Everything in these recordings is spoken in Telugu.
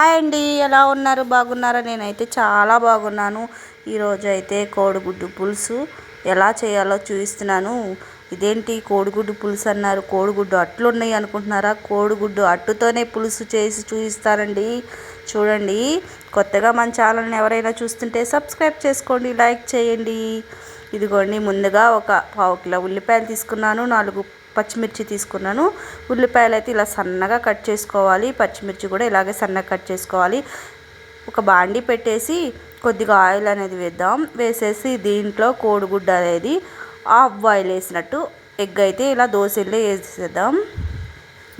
హాయ్ అండి ఎలా ఉన్నారు? బాగున్నారా? నేనైతే చాలా బాగున్నాను. ఈరోజు అయితే కోడిగుడ్డు పులుసు ఎలా చేయాలో చూపిస్తున్నాను. ఇదేంటి కోడిగుడ్డు పులుసు అన్నారు. కోడిగుడ్డు అట్లు ఉన్నాయి అనుకుంటున్నారా? కోడిగుడ్డు అట్టుతోనే పులుసు చేసి చూపిస్తానండి చూడండి. కొత్తగా మన ఛానల్ని ఎవరైనా చూస్తుంటే సబ్స్క్రైబ్ చేసుకోండి లైక్ చేయండి. ఇదిగోండి ముందుగా ఒక పావు కిలో ఉల్లిపాయలు తీసుకున్నాను నాలుగు పచ్చిమిర్చి తీసుకున్నాను. ఉల్లిపాయలు అయితే ఇలా సన్నగా కట్ చేసుకోవాలి. పచ్చిమిర్చి కూడా ఇలాగే సన్నగా కట్ చేసుకోవాలి. ఒక బాండి పెట్టేసి కొద్దిగా ఆయిల్ అనేది వేద్దాం. వేసేసి దీంట్లో కోడిగుడ్డ అనేది హాఫ్ బాయిల్ వేసినట్టు ఎగ్ అయితే ఇలా దోశల్లో వేసేద్దాం.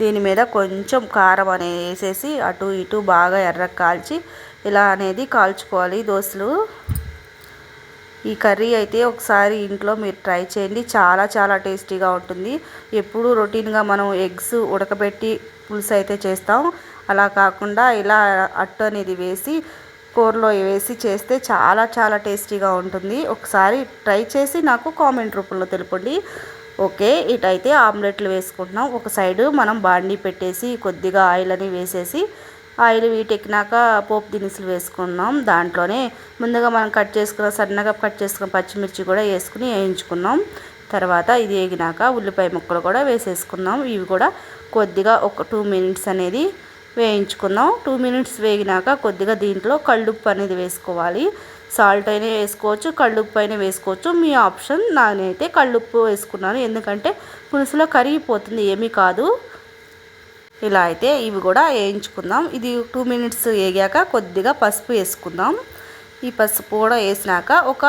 దీని మీద కొంచెం కారం అనేది వేసేసి అటు ఇటు బాగా ఎర్ర కాల్చి ఇలా అనేది కాల్చుకోవాలి దోశలు. ఈ కర్రీ అయితే ఒకసారి ఇంట్లో మీరు ట్రై చేయండి. చాలా చాలా టేస్టీగా ఉంటుంది. ఎప్పుడూ రొటీన్గా మనం ఎగ్స్ ఉడకబెట్టి పులుసు అయితే చేస్తాం. అలా కాకుండా ఇలా అట్టు అనేది వేసి కూరలో వేసి చేస్తే చాలా చాలా టేస్టీగా ఉంటుంది. ఒకసారి ట్రై చేసి నాకు కామెంట్ రూపంలో తెలుపండి. ఓకే ఇటైతే ఆమ్లెట్లు వేసుకుంటున్నాం. ఒక సైడు మనం బాండీ పెట్టేసి కొద్దిగా ఆయిల్ అని వేసేసి ఆయిల్ వీటెక్కినాక పోపు దినుసులు వేసుకున్నాం. దాంట్లోనే ముందుగా మనం కట్ చేసుకున్న సన్నగా కట్ చేసుకున్న పచ్చిమిర్చి కూడా వేసుకుని వేయించుకున్నాం. తర్వాత ఇది వేగినాక ఉల్లిపాయ ముక్కలు కూడా వేసేసుకున్నాం. ఇవి కూడా కొద్దిగా ఒక టూ మినిట్స్ అనేది వేయించుకుందాం టూ మినిట్స్ వేగినాక కొద్దిగా దీంట్లో కళ్ళుప్పు అనేది వేసుకోవాలి. సాల్ట్ అయినా వేసుకోవచ్చు కళ్ళుప్పు అయినా వేసుకోవచ్చు. మీ ఆప్షన్ నానైతే కళ్ళుప్పు వేసుకున్నాను. ఎందుకంటే పులుసులో కరిగిపోతుంది ఏమీ కాదు. ఇలా అయితే ఇవి కూడా వేయించుకుందాం. ఇది టూ మినిట్స్ వేగాక కొద్దిగా పసుపు వేసుకుందాం. ఈ పసుపు కూడా వేసినాక ఒక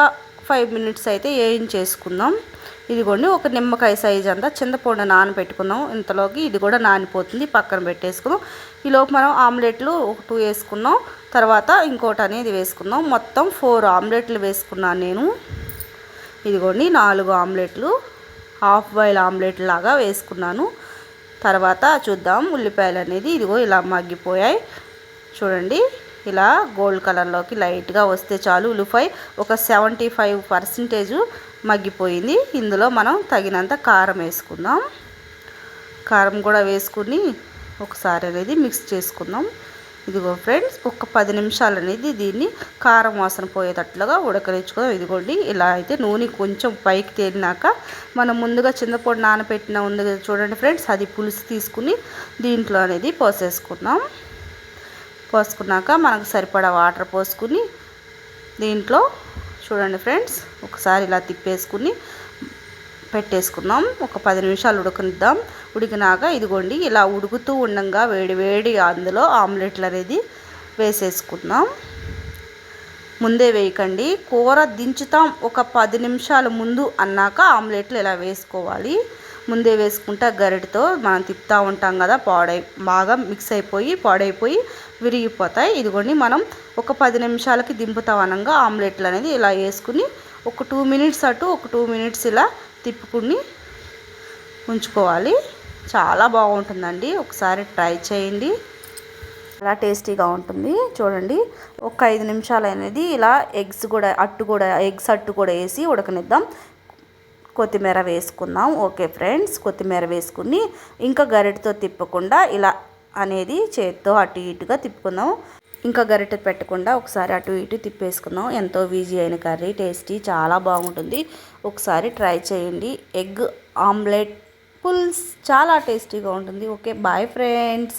ఫైవ్ మినిట్స్ అయితే వేయించేసుకుందాం. ఇదిగోండి ఒక నిమ్మకాయ సైజ్ అంతా చింతపండు నానబెట్టుకుందాం. ఇంతలోకి ఇది కూడా నానిపోతుంది పక్కన పెట్టేసుకుందాం. ఈలోపు మనం ఆమ్లెట్లు ఒక టూ వేసుకున్నాం తర్వాత ఇంకోటి అనేది వేసుకుందాం. మొత్తం ఫోర్ ఆమ్లెట్లు వేసుకున్నాను నేను. ఇదిగోండి నాలుగు ఆమ్లెట్లు హాఫ్ బాయిల్ ఆమ్లెట్ లాగా వేసుకున్నాను. తర్వాత చూద్దాం ఉల్లిపాయలు అనేది ఇదిగో ఇలా మగ్గిపోయాయి. చూడండి ఇలా గోల్డ్ కలర్లోకి లైట్గా వస్తే చాలు ఉల్లిపాయ ఒక సెవెంటీ ఫైవ్ పర్సెంటేజ్ మగ్గిపోయింది. ఇందులో మనం తగినంత కారం వేసుకుందాం. కారం కూడా వేసుకుని ఒకసారి అనేది మిక్స్ చేసుకుందాం. ఇదిగో ఫ్రెండ్స్ ఒక పది నిమిషాలు అనేది దీన్ని కారం వాసన పోయేటట్లుగా ఉడకరించుకుందాం ఇదిగోండి ఇలా అయితే నూనె కొంచెం పైకి తేలినాక మనం ముందుగా చింతపొడి నానబెట్టిన ఉంది చూడండి ఫ్రెండ్స్ అది పులుసు తీసుకుని దీంట్లో అనేది పోసేసుకున్నాం పోసుకున్నాక మనకు సరిపడా వాటర్ పోసుకుని దీంట్లో చూడండి ఫ్రెండ్స్ ఒకసారి ఇలా తిప్పేసుకుని పెట్టేసుకుందాం ఒక పది నిమిషాలు ఉడకనిద్దాం. ఉడికినాక ఇదిగోండి ఇలా ఉడుకుతూ ఉండగా వేడి వేడి అందులో ఆమ్లెట్లు అనేది వేసేసుకుందాం. ముందే వేయకండి. కూర దించుతాం ఒక పది నిమిషాల ముందు అన్నాక ఆమ్లెట్లు ఇలా వేసుకోవాలి. ముందే వేసుకుంటే గరిటతో మనం తిప్పుతూ ఉంటాం కదా పాడై బాగా మిక్స్ అయిపోయి పాడైపోయి విరిగిపోతాయి. ఇదిగోండి మనం ఒక పది నిమిషాలకి దింపుతాం అనగా ఆమ్లెట్లు అనేది ఇలా వేసుకుని ఒక టూ మినిట్స్ అటు ఒక టూ మినిట్స్ ఇలా తిప్పుకుని ఉంచుకోవాలి. చాలా బాగుంటుందండి. ఒకసారి ట్రై చేయండి. చాలా టేస్టీగా ఉంటుంది. చూడండి. ఒక ఐదు నిమిషాలు అనేది ఇలా ఎగ్స్ కూడా అట్టు కూడా ఎగ్స్ అట్టు కూడా వేసి ఉడకనిద్దాం. కొత్తిమీర వేసుకుందాం. ఓకే ఫ్రెండ్స్ కొత్తిమీర వేసుకుని ఇంకా గరిటతో తిప్పకుండా ఇలా అనేది చేత్తో అటు ఇటుగా తిప్పుకుందాం. ఇంకా గరిటె పెట్టకుండా ఒకసారి అటు ఇటు తిప్పేసుకుందాం. ఎంతో ఈజీ అయిన కర్రీ టేస్టీ చాలా బాగుంటుంది. ఒకసారి ట్రై చేయండి. ఎగ్ ఆమ్లెట్ పుల్స్ చాలా టేస్టీగా ఉంటుంది. Okay bye friends.